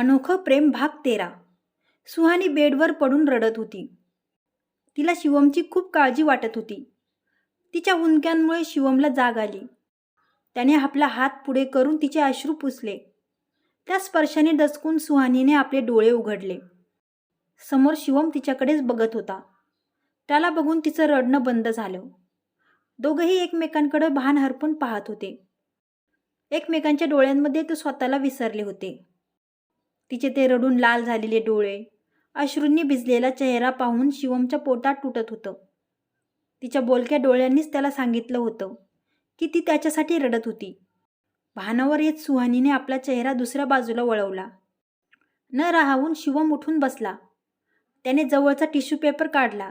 अनोखं प्रेम भाग तेरा. सुहानी बेडवर पडून रडत होती. तिला शिवमची खूप काळजी वाटत होती. तिच्या हुंदक्यांमुळे शिवमला जाग आली. त्याने आपला हात पुढे करून तिचे अश्रू पुसले. त्या स्पर्शाने दचकून सुहानीने आपले डोळे उघडले. समोर शिवम तिच्याकडेच बघत होता. त्याला बघून तिचं रडणं बंद झालं. दोघंही एकमेकांकडे भान हरपून पाहत होते. एकमेकांच्या डोळ्यांमध्ये ते स्वतःला विसरले होते. तिचे ते रडून लाल झालेले डोळे. अश्रूंनी भिजलेला चेहरा पाहून शिवमच्या पोटात तुटत होतं. तिच्या बोलक्या डोळ्यांनीच त्याला सांगितलं होतं की ती त्याच्यासाठी रडत होती. भानावर येत सुहानीने आपला चेहरा दुसऱ्या बाजूला वळवला. न राहावून शिवम उठून बसला. त्याने जवळचा टिश्यू पेपर काढला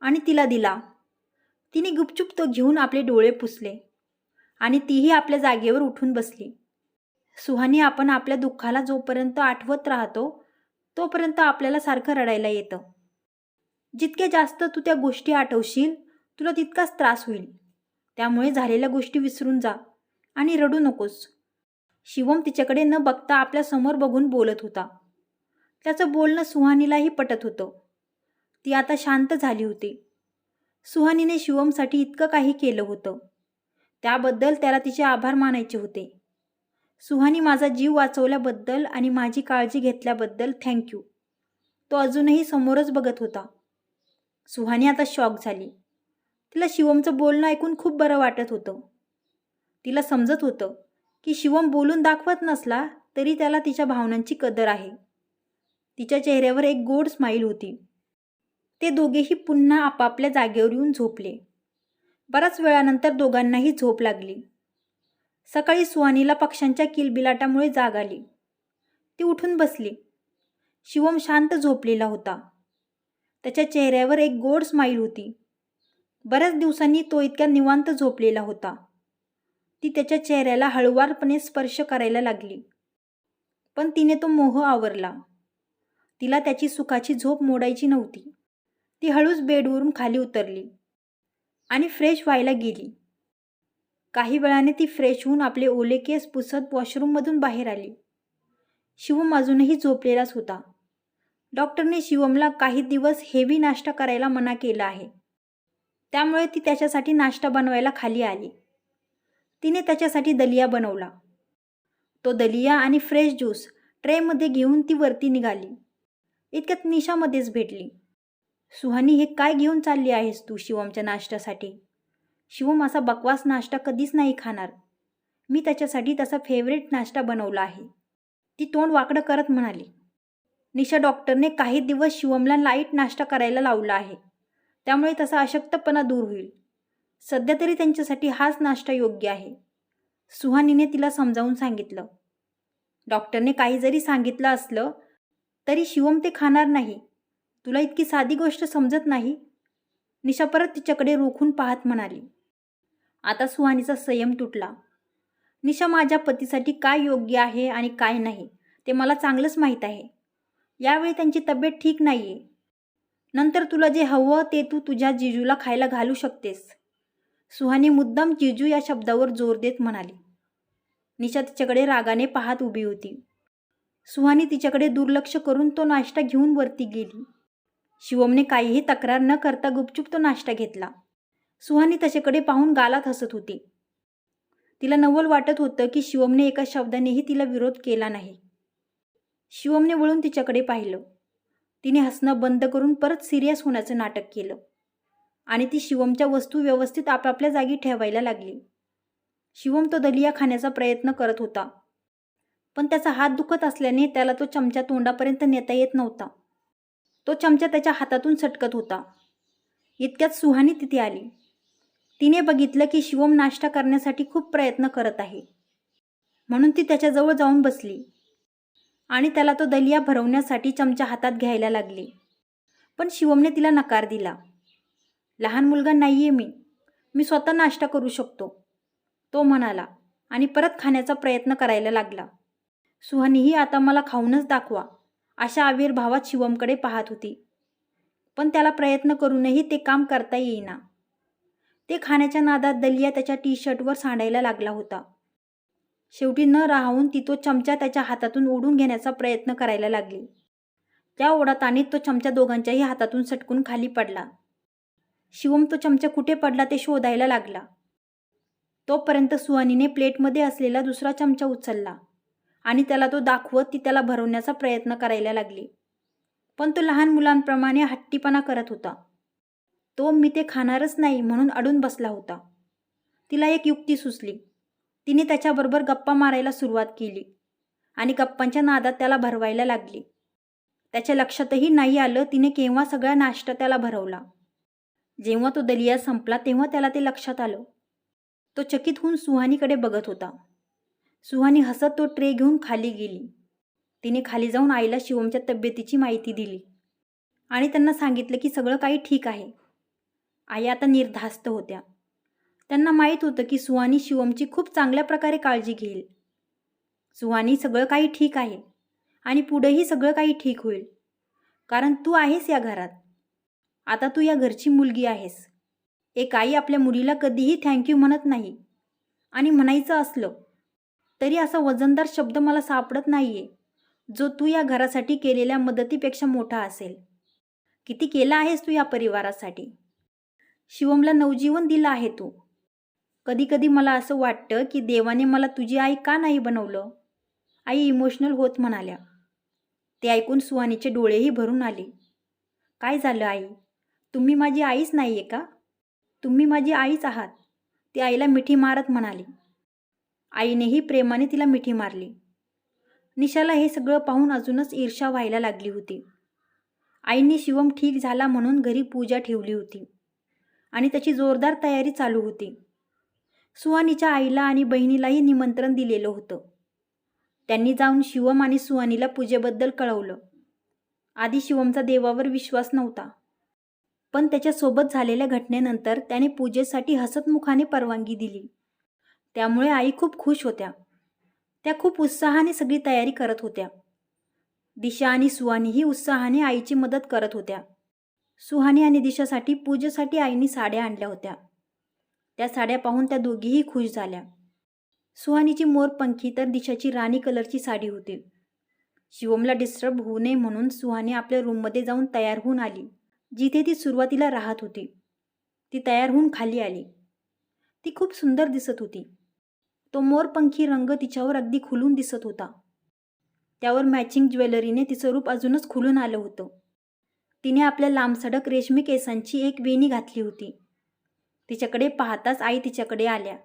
आणि तिला दिला. तिने गुपचूप तो घेऊन आपले डोळे पुसले आणि तीही आपल्या जागेवर उठून बसली. सुहानी आपण आपल्या दुःखाला जोपर्यंत आठवत राहतो तोपर्यंत आपल्याला सारखं रडायला येतं. जितके जास्त तू त्या गोष्टी आठवशील तुला तितकाच त्रास होईल. त्यामुळे झालेल्या गोष्टी विसरून जा आणि रडू नकोस. शिवम तिच्याकडे न बघता आपल्यासमोर बघून बोलत होता. त्याचं बोलणं सुहानीलाही पटत होतं. ती आता शांत झाली होती. सुहानीने शिवमसाठी इतकं काही केलं होतं. त्याबद्दल त्याला तिचे आभार मानायचे होते. सुहानी माझा जीव वाचवल्याबद्दल आणि माझी काळजी घेतल्याबद्दल थँक्यू तो अजूनही समोरच बघत होता. सुहानी आता शॉक झाली. तिला शिवमचं बोलणं ऐकून खूप बरं वाटत होतं. तिला समजत होतं की शिवम बोलून दाखवत नसला तरी त्याला तिच्या भावनांची कदर आहे. तिच्या चेहऱ्यावर एक गोड स्माईल होती. ते दोघेही पुन्हा आपापल्या जागेवर येऊन झोपले. बराच वेळानंतर दोघांनाही झोप लागली. सकाळी सुहानीला पक्ष्यांच्या किलबिलाटामुळे जाग आली. ती उठून बसली. शिवम शांत झोपलेला होता. त्याच्या चेहऱ्यावर एक गोड स्माईल होती. बऱ्याच दिवसांनी तो इतक्या निवांत झोपलेला होता. ती त्याच्या चेहऱ्याला हळुवारपणे स्पर्श करायला लागली. पण तिने तो मोह आवरला. तिला त्याची सुखाची झोप मोडायची नव्हती. ती हळूच बेडवरून खाली उतरली आणि फ्रेश व्हायला गेली. काही वेळाने ती फ्रेश होऊन आपले ओले केस पुसत वॉशरूममधून बाहेर आली. शिवम अजूनही झोपलेलाच होता. डॉक्टरने शिवमला काही दिवस हेवी नाश्ता करायला मना केला आहे. त्यामुळे ती त्याच्यासाठी नाश्ता बनवायला खाली आली. तिने त्याच्यासाठी दलिया बनवला. तो दलिया आणि फ्रेश ज्यूस ट्रेमध्ये घेऊन ती वरती निघाली. इतक्यात निशामध्येच भेटली. सुहानी हे काय घेऊन चालली आहेस तू शिवमच्या नाश्त्यासाठी? शिवम असा बकवास नाश्ता कधीच नाही खाणार. मी त्याच्यासाठी तसा फेवरेट नाश्ता बनवला आहे. ती तोंड वाकडं करत म्हणाली निशा डॉक्टरने काही दिवस शिवमला लाइट नाश्ता करायला लावला आहे. त्यामुळे तसा अशक्तपणा दूर होईल. सध्या तरी त्यांच्यासाठी हाच नाश्ता योग्य आहे. सुहानीने तिला समजावून सांगितलं. डॉक्टरने काही जरी सांगितलं असलं तरी शिवम ते खाणार नाही. तुला इतकी साधी गोष्ट समजत नाही. निशा परत तिच्याकडे रोखून पाहत म्हणाली. आता सुहानीचा संयम तुटला. निशा माझ्या पतीसाठी काय योग्य आहे आणि काय नाही ते मला चांगलंच माहीत आहे. यावेळी त्यांची तब्येत ठीक नाही आहे नंतर तुला जे हवं ते तू तुझ्या जिजूला खायला घालू शकतेस. सुहानी मुद्दाम जिजू या शब्दावर जोर देत म्हणाली. निशा तिच्याकडे रागाने पाहत उभी होती. सुहानी तिच्याकडे दुर्लक्ष करून तो नाश्ता घेऊन वरती गेली. शिवमने काहीही तक्रार न करता गुपचूप तो नाश्ता घेतला. सुहानी त्याच्याकडे पाहून गालात हसत होती. तिला नवल वाटत होतं की शिवमने एका शब्दानेही तिला विरोध केला नाही. शिवमने वळून तिच्याकडे पाहिलं. तिने हसणं बंद करून परत सिरियस होण्याचं नाटक केलं. आणि ती शिवमच्या वस्तू व्यवस्थित आपापल्या जागी ठेवायला लागली. शिवम तो दलिया खाण्याचा प्रयत्न करत होता. पण त्याचा हात दुखत असल्याने त्याला तो चमचा तोंडापर्यंत नेता येत नव्हता. तो चमचा त्याच्या हातातून सटकत होता. इतक्यात सुहानी तिथे आली. तिने बघितलं की शिवम नाश्ता करण्यासाठी खूप प्रयत्न करत आहे. म्हणून ती त्याच्याजवळ जाऊन बसली आणि त्याला तो दलिया भरवण्यासाठी चमचा हातात घ्यायला लागली. पण शिवमने तिला नकार दिला. लहान मुलगा नाही आहे मी. मी स्वतः नाश्ता करू शकतो. तो म्हणाला आणि परत खाण्याचा प्रयत्न करायला लागला. सुहानीही आता मला खाऊनच दाखवा अशा आविर्भावात शिवमकडे पाहत होती. पण त्याला प्रयत्न करूनही ते काम करता येईना. ते खाण्याच्या नादात दलिया त्याच्या टी शर्टवर सांडायला लागला होता. शेवटी न राहून ती तो चमचा त्याच्या हातातून ओढून घेण्याचा प्रयत्न करायला लागली. त्या ओढाताणीत तो चमचा दोघांच्याही हातातून सटकून खाली पडला. शिवम तो चमचा कुठे पडला ते शोधायला लागला. तोपर्यंत सुहानीने प्लेटमध्ये असलेला दुसरा चमचा उचलला आणि त्याला तो दाखवत ती त्याला भरवण्याचा प्रयत्न करायला लागली. पण तो लहान मुलांप्रमाणे हट्टीपणा करत होता. तो मी ते खाणारच नाही म्हणून अडून बसला होता. तिला एक युक्ती सुचली. तिने त्याच्याबरोबर गप्पा मारायला सुरुवात केली आणि गप्पांच्या नादात त्याला भरवायला लागली. त्याच्या लक्षातही नाही आलं तिने केव्हा सगळा नाश्ता त्याला भरवला. जेव्हा तो दलिया संपला तेव्हा त्याला ते लक्षात आलं. तो चकित होऊन सुहानीकडे बघत होता. सुहानी हसत तो ट्रे घेऊन खाली गेली. तिने खाली जाऊन आईला शिवमच्या तब्येतीची माहिती दिली आणि त्यांना सांगितलं की सगळं काही ठीक आहे. आई आता निर्धास्त होत्या. त्यांना माहीत होतं की सुहानी शिवमची खूप चांगल्या प्रकारे काळजी घेईल. सुहानी सगळं काही ठीक आहे आणि पुढेही सगळं काही ठीक होईल. कारण तू आहेस या घरात. आता तू या घरची मुलगी आहेस. एक आई आपल्या मुलीला कधीही थँक्यू म्हणत नाही. आणि म्हणायचं असलं तरी असा वजनदार शब्द मला सापडत नाही आहे जो तू या घरासाठी केलेल्या मदतीपेक्षा मोठा असेल. किती केला आहेस तू या परिवारासाठी? शिवमला नवजीवन दिलं आहे तू. कधीकधी मला असं वाटतं की देवाने मला तुझी आई का नाही बनवलं? आई इमोशनल होत म्हणाल्या. ते ऐकून सुहानीचे डोळेही भरून आले. काय झालं आई? तुम्ही माझी आईच नाही आहे का? तुम्ही माझी आईच आहात ती आईला मिठी मारत म्हणाली. आईनेही प्रेमाने तिला मिठी मारली. निशाला हे सगळं पाहून अजूनच ईर्षा व्हायला लागली होती. आईने शिवम ठीक झाला म्हणून घरी पूजा ठेवली होती. आणि त्याची जोरदार तयारी चालू होती. सुहानीच्या आईला आणि बहिणीलाही निमंत्रण दिलेलं होतं. त्यांनी जाऊन शिवम आणि सुहानीला पूजेबद्दल कळवलं. आधी शिवमचा देवावर विश्वास नव्हता. पण त्याच्यासोबत झालेल्या घटनेनंतर त्याने पूजेसाठी हसतमुखाने परवानगी दिली. त्यामुळे आई खूप खुश होत्या. त्या खूप उत्साहाने सगळी तयारी करत होत्या. दिशा आणि सुहानीही उत्साहाने आईची मदत करत होत्या. सुहानी आणि दिशासाठी पूजेसाठी आईने साड्या आणल्या होत्या. त्या साड्या पाहून त्या दोघीही खुश झाल्या. सुहानीची मोरपंखी तर दिशाची राणी कलरची साडी होती. शिवमला डिस्टर्ब होऊ नये म्हणून सुहानी आपल्या रूममध्ये जाऊन तयार होऊन आली. जिथे ती सुरुवातीला राहत होती ती तयार होऊन खाली आली. ती खूप सुंदर दिसत होती. तो मोरपंखी रंग तिच्यावर अगदी खुलून दिसत होता. त्यावर मॅचिंग ज्वेलरीने तिचं रूप अजूनच खुलून आलं होतं. तिने आपल्या लांबसडक रेशमी केसांची एक वेणी घातली होती. तिच्याकडे पाहताच आई तिच्याकडे आल्या.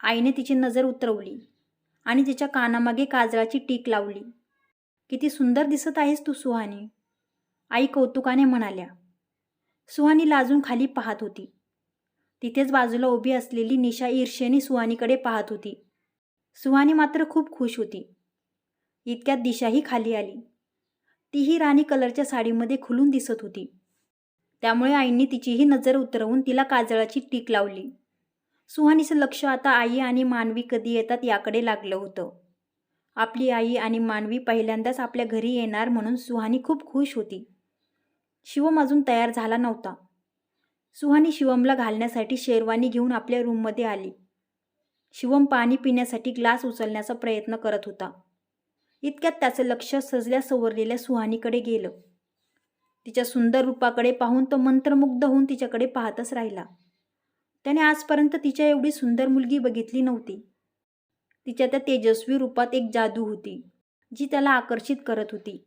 आईने तिची नजर उतरवली आणि तिच्या कानामागे काजळाची टीक लावली. किती सुंदर दिसत आहेस तू सुहानी आई कौतुकाने म्हणाल्या. सुहानी लाजून खाली पाहत होती. तिथेच बाजूला उभी असलेली निशा ईर्षेने सुहानीकडे पाहत होती. सुहानी मात्र खूप खुश होती. इतक्यात दिशाही खाली आली. तीही राणी कलरच्या साडीमध्ये खुलून दिसत होती. त्यामुळे आईंनी तिचीही नजर उतरवून तिला काजळाची टीक लावली. सुहानीचं लक्ष आता आई आणि मानवी कधी येतात याकडे लागलं होतं. आपली आई आणि मानवी पहिल्यांदाच आपल्या घरी येणार म्हणून सुहानी खूप खुश होती. शिवम अजून तयार झाला नव्हता. सुहानी शिवमला घालण्यासाठी शेरवानी घेऊन आपल्या रूममध्ये आली. शिवम पाणी पिण्यासाठी ग्लास उचलण्याचा प्रयत्न करत होता. इतक्यात त्याचं लक्ष सजल्या सवरलेल्या सुहानीकडे गेलं. तिच्या सुंदर रूपाकडे पाहून तो मंत्रमुग्ध होऊन तिच्याकडे पाहतच राहिला. त्याने आजपर्यंत तिच्या एवढी सुंदर मुलगी बघितली नव्हती. तिच्या त्या तेजस्वी रूपात एक जादू होती जी त्याला आकर्षित करत होती.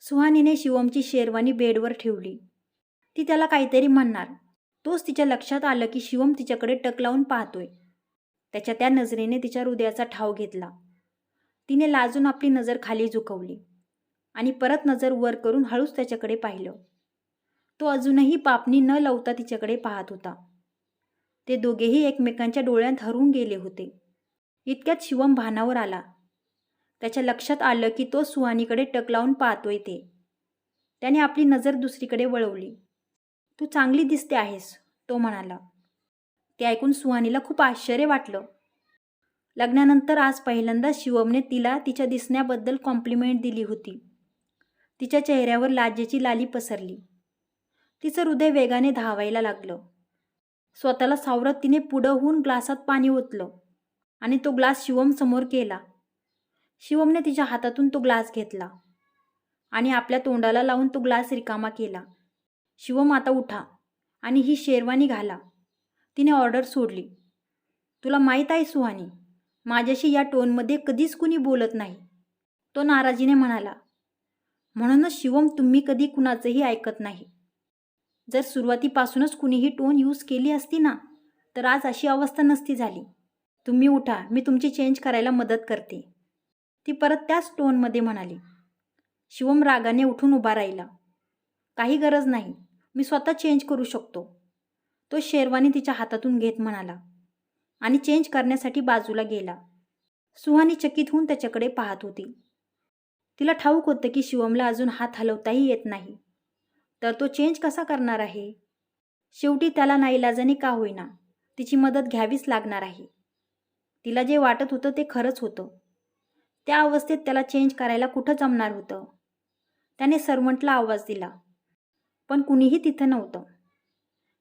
सुहानीने शिवमची शेरवानी बेडवर ठेवली. ती त्याला काहीतरी म्हणणार. तोच तिच्या लक्षात आलं की शिवम तिच्याकडे टक लावून पाहतोय. त्याच्या त्या नजरेने तिच्या हृदयाचा ठाव घेतला. तिने लाजून आपली नजर खाली झुकवली आणि परत नजर वर करून हळूच त्याच्याकडे पाहिलं. तो अजूनही पापणी न लावता तिच्याकडे पाहत होता. ते दोघेही एकमेकांच्या डोळ्यात हरून गेले होते. इतक्यात शिवम भानावर आला. त्याच्या लक्षात आलं की तो सुहानीकडे टक लावून पाहतोय ते. त्याने आपली नजर दुसरीकडे वळवली. तू चांगली दिसते आहेस तो म्हणाला. ते ऐकून सुहानीला खूप आश्चर्य वाटलं. लग्नानंतर आज पहिल्यांदा शिवमने तिला तिच्या दिसण्याबद्दल कॉम्प्लिमेंट दिली होती. तिच्या चेहऱ्यावर लाजेची लाली पसरली. तिचं हृदय वेगाने धावायला लागलं. स्वतःला सावरत तिने पुढं होऊन ग्लासात पाणी ओतलं आणि तो ग्लास शिवम समोर केला. शिवमने तिच्या हातातून तो ग्लास घेतला आणि आपल्या तोंडाला लावून तो ग्लास रिकामा केला. शिवम आता उठा आणि ही शेरवानी घाला. तिने ऑर्डर सोडली. तुला माहीत आहे सुहानी माझ्याशी या टोनमध्ये कधीच कुणी बोलत नाही. तो नाराजीने म्हणाला म्हणूनच शिवम तुम्ही कधी कुणाचंही ऐकत नाही. जर सुरुवातीपासूनच कुणीही टोन यूज केली असती ना तर आज अशी अवस्था नसती झाली. तुम्ही उठा मी तुमची चेंज करायला मदत करते. ती परत त्याच टोनमध्ये म्हणाली. शिवम रागाने उठून उभा राहिला. काही गरज नाही मी स्वतः चेंज करू शकतो. तो शेरवानी तिच्या हातातून घेत म्हणाला आणि चेंज करण्यासाठी बाजूला गेला. सुहानी चकित होऊन त्याच्याकडे पाहत होती. तिला ठाऊक होतं की शिवमला अजून हात हलवताही येत नाही. तर तो चेंज कसा करणार आहे? शेवटी त्याला नाईलाजाने का होईना तिची मदत घ्यावीच लागणार आहे. तिला जे वाटत होतं ते खरंच होतं. त्या अवस्थेत त्याला चेंज करायला कुठं जमणार होतं? त्याने सर्वंटला आवाज दिला. पण कुणीही तिथं नव्हतं.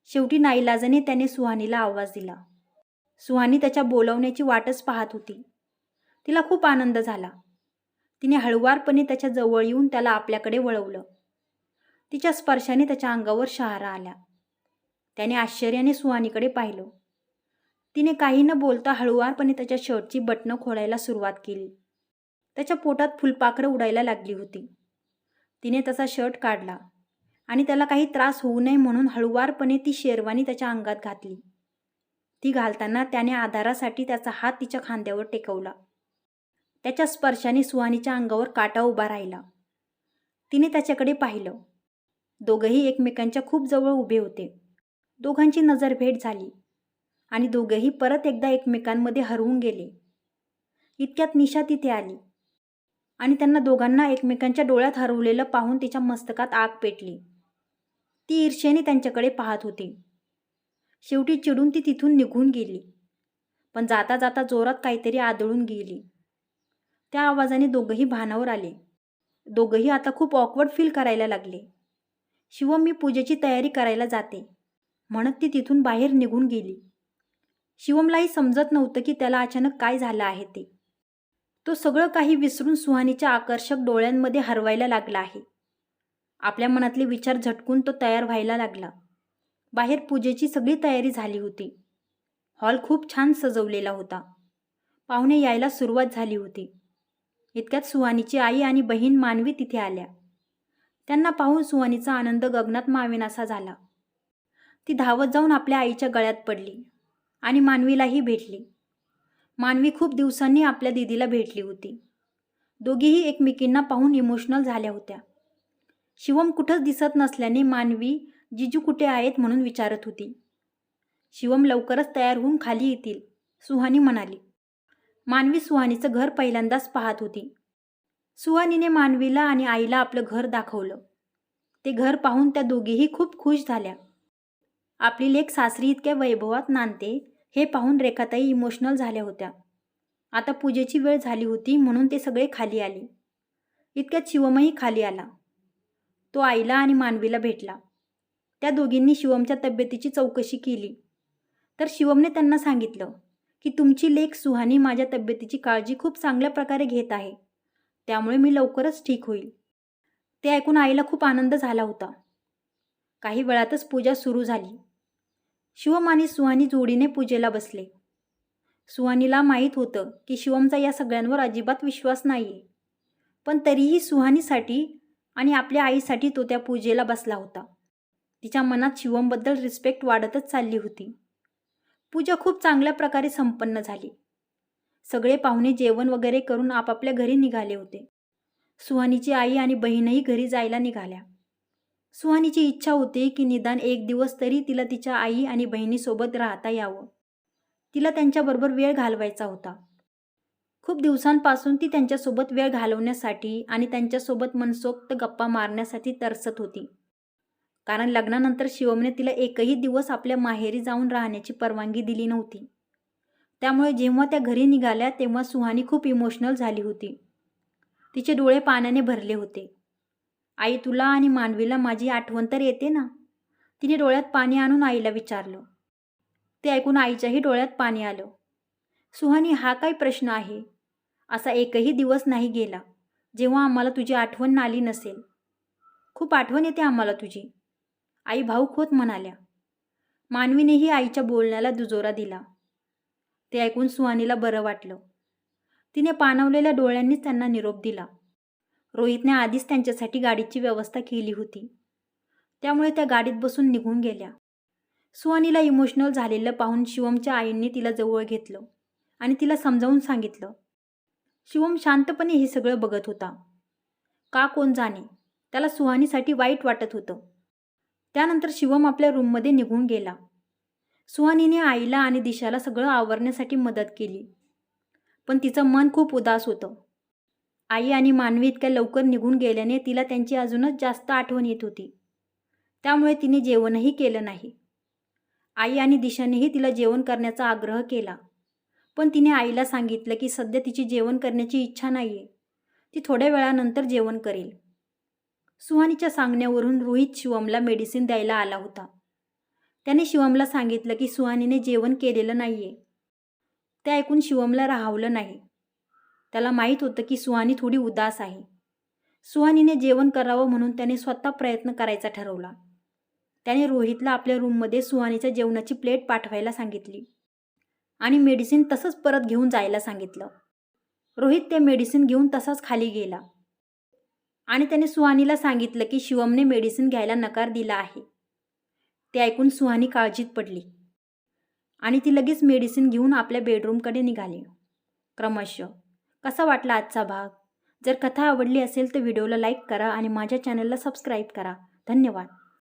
शेवटी नाईलाजाने त्याने सुहानीला आवाज दिला. सुहानी त्याच्या बोलवण्याची वाटच पाहत होती. तिला खूप आनंद झाला. तिने हळुवारपणे त्याच्याजवळ येऊन त्याला आपल्याकडे वळवलं. तिच्या स्पर्शाने त्याच्या अंगावर शहारा आल्या त्याने आश्चर्याने सुहानीकडे पाहिलं. तिने काही न बोलता हळुवारपणे त्याच्या शर्टची बटणं खोडायला सुरुवात केली. त्याच्या पोटात फुलपाखरं उडायला लागली होती. तिने त्याचा शर्ट काढला आणि त्याला काही त्रास होऊ नये म्हणून हळुवारपणे ती शेरवानी त्याच्या अंगात घातली. ती घालताना त्याने आधारासाठी त्याचा हात तिच्या खांद्यावर टेकवला. त्याच्या स्पर्शाने सुहानीच्या अंगावर काटा उभा राहिला. तिने त्याच्याकडे पाहिलं. दोघंही एकमेकांच्या खूप जवळ उभे होते. दोघांची नजर भेट झाली आणि दोघंही परत एकदा एकमेकांमध्ये हरवून गेले. इतक्यात निशा तिथे आली आणि त्यांना दोघांना एकमेकांच्या डोळ्यात हरवलेलं पाहून तिच्या मस्तकात आग पेटली. ती ईर्ष्येने त्यांच्याकडे पाहत होती. शेवटी चिडून ती तिथून निघून गेली. पण जाता जाता जोरात काहीतरी आदळून गेली. त्या आवाजाने दोघंही भानावर आले. दोघंही आता खूप ऑकवर्ड फील करायला लागले. शिवम मी पूजेची तयारी करायला जाते. म्हणत ती तिथून बाहेर निघून गेली. शिवमलाही समजत नव्हतं की त्याला अचानक काय झालं आहे ते. तो सगळं काही विसरून सुहानीच्या आकर्षक डोळ्यांमध्ये हरवायला लागला आहे. आपल्या मनातले विचार झटकून तो तयार व्हायला लागला. बाहेर पूजेची सगळी तयारी झाली होती. हॉल खूप छान सजवलेला होता. पाहुणे यायला सुरुवात झाली होती. इतक्यात सुहानीची आई आणि बहीण मानवी तिथे आल्या. त्यांना पाहून सुहानीचा आनंद गगनात मावेनासा झाला. ती धावत जाऊन आपल्या आईच्या गळ्यात पडली आणि मानवीलाही भेटली. मानवी खूप दिवसांनी आपल्या दिदीला भेटली होती. दोघीही एकमेकींना पाहून इमोशनल झाल्या होत्या. शिवम कुठंच दिसत नसल्याने मानवी जिजू कुठे आहेत म्हणून विचारत होती. शिवम लवकरच तयार होऊन खाली येतील सुहानी म्हणाली. मानवी सुहानीचं घर पहिल्यांदाच पाहत होती. सुहानीने मानवीला आणि आईला आपलं घर दाखवलं. ते घर पाहून त्या दोघीही खूप खुश झाल्या. आपली लेख सासरी इतक्या वैभवात नांदते हे पाहून रेखाताई इमोशनल झाल्या होत्या. आता पूजेची वेळ झाली होती म्हणून ते सगळे खाली आले. इतक्यात शिवमही खाली आला. तो आईला आणि मानवीला भेटला. त्या दोघींनी शिवमच्या तब्येतीची चौकशी केली. तर शिवमने त्यांना सांगितलं की तुमची लेख सुहानी माझ्या तब्येतीची काळजी खूप चांगल्या प्रकारे घेत आहे. त्यामुळे मी लवकरच ठीक होईल. ते ऐकून आईला खूप आनंद झाला होता. काही वेळातच पूजा सुरू झाली. शिवम आणि सुहानी जोडीने पूजेला बसले. सुहानीला माहीत होतं की शिवमचा या सगळ्यांवर अजिबात विश्वास नाही आहे पण तरीही सुहानीसाठी आणि आपल्या आईसाठी तो त्या पूजेला बसला होता. तिच्या मनात शिवमबद्दल रिस्पेक्ट वाढतच चालली होती. पूजा खूप चांगल्या प्रकारे संपन्न झाली. सगळे पाहुणे जेवण वगैरे करून आपापल्या घरी निघाले होते. सुहानीची आई आणि बहीणही घरी जायला निघाल्या. सुहानीची इच्छा होती की निदान एक दिवस तरी तिला तिच्या आई आणि बहिणीसोबत राहता यावं. तिला त्यांच्याबरोबर वेळ घालवायचा होता. खूप दिवसांपासून ती त्यांच्यासोबत वेळ घालवण्यासाठी आणि त्यांच्यासोबत मनसोक्त गप्पा मारण्यासाठी तरसत होती. कारण लग्नानंतर शिवमने तिला एकही दिवस आपल्या माहेरी जाऊन राहण्याची परवानगी दिली नव्हती. त्यामुळे जेव्हा त्या घरी निघाल्या तेव्हा सुहानी खूप इमोशनल झाली होती. तिचे डोळे पाण्याने भरले होते. आई तुला आणि मानवीला माझी आठवण तर येते ना? तिने डोळ्यात पाणी आणून आईला विचारलं. ते ऐकून आईच्याही डोळ्यात पाणी आलं. सुहानी हा काय प्रश्न आहे? असा एकही दिवस नाही गेला जेव्हा आम्हाला तुझी आठवण आली नसेल. खूप आठवण येते आम्हाला तुझी. आई भाऊक होत म्हणाल्या. मानवीनेही आईच्या बोलण्याला दुजोरा दिला. ते ऐकून सुहानीला बरं वाटलं. तिने पाणवलेल्या डोळ्यांनीच त्यांना निरोप दिला. रोहितने आधीच त्यांच्यासाठी गाडीची व्यवस्था केली होती. त्यामुळे त्या गाडीत बसून निघून गेल्या. सुहानीला इमोशनल झालेलं पाहून शिवमच्या आईंनी तिला जवळ घेतलं आणि तिला समजावून सांगितलं शिवम शांतपणे हे सगळं बघत होता. का कोण जाणे? त्याला सुहानीसाठी वाईट वाटत होतं. त्यानंतर शिवम आपल्या रूममध्ये निघून गेला. सुहानीने आईला आणि दिशाला सगळं आवरण्यासाठी मदत केली. पण तिचं मन खूप उदास होतं. आई आणि मानवी इतक्या लवकर निघून गेल्याने तिला त्यांची अजूनच जास्त आठवण येत होती. त्यामुळे तिने जेवणही केलं नाही. आई आणि दिशानेही तिला जेवण करण्याचा आग्रह केला. पण तिने आईला सांगितलं की सध्या तिची जेवण करण्याची इच्छा नाही आहे ती थोड्या वेळानंतर जेवण करेल. सुहानीच्या सांगण्यावरून रोहित शिवमला मेडिसिन द्यायला आला होता. त्याने शिवमला सांगितलं की सुहानीने जेवण केलेलं नाही आहे ते ऐकून शिवमला राहावलं नाही. त्याला माहीत होतं की सुहानी थोडी उदास आहे. सुहानीने जेवण करावं म्हणून त्याने स्वतः प्रयत्न करायचा ठरवला. त्याने रोहितला आपल्या रूममध्ये सुहानीच्या जेवणाची प्लेट पाठवायला सांगितली. आणि मेडिसिन तसंच परत घेऊन जायला सांगितलं. रोहित ते मेडिसिन घेऊन तसाच खाली गेला. आणि त्याने सुहानीला सांगितलं की शिवमने मेडिसिन घ्यायला नकार दिला आहे. ते ऐकून सुहानी काळजीत पडली. आणि ती लगेच मेडिसिन घेऊन आपल्या बेडरूमकडे निघाली. क्रमशः कसा वाटला आजचा भाग? जर कथा आवडली असेल तर व्हिडिओला लाईक करा आणि माझ्या चॅनलला सबस्क्राईब करा. धन्यवाद.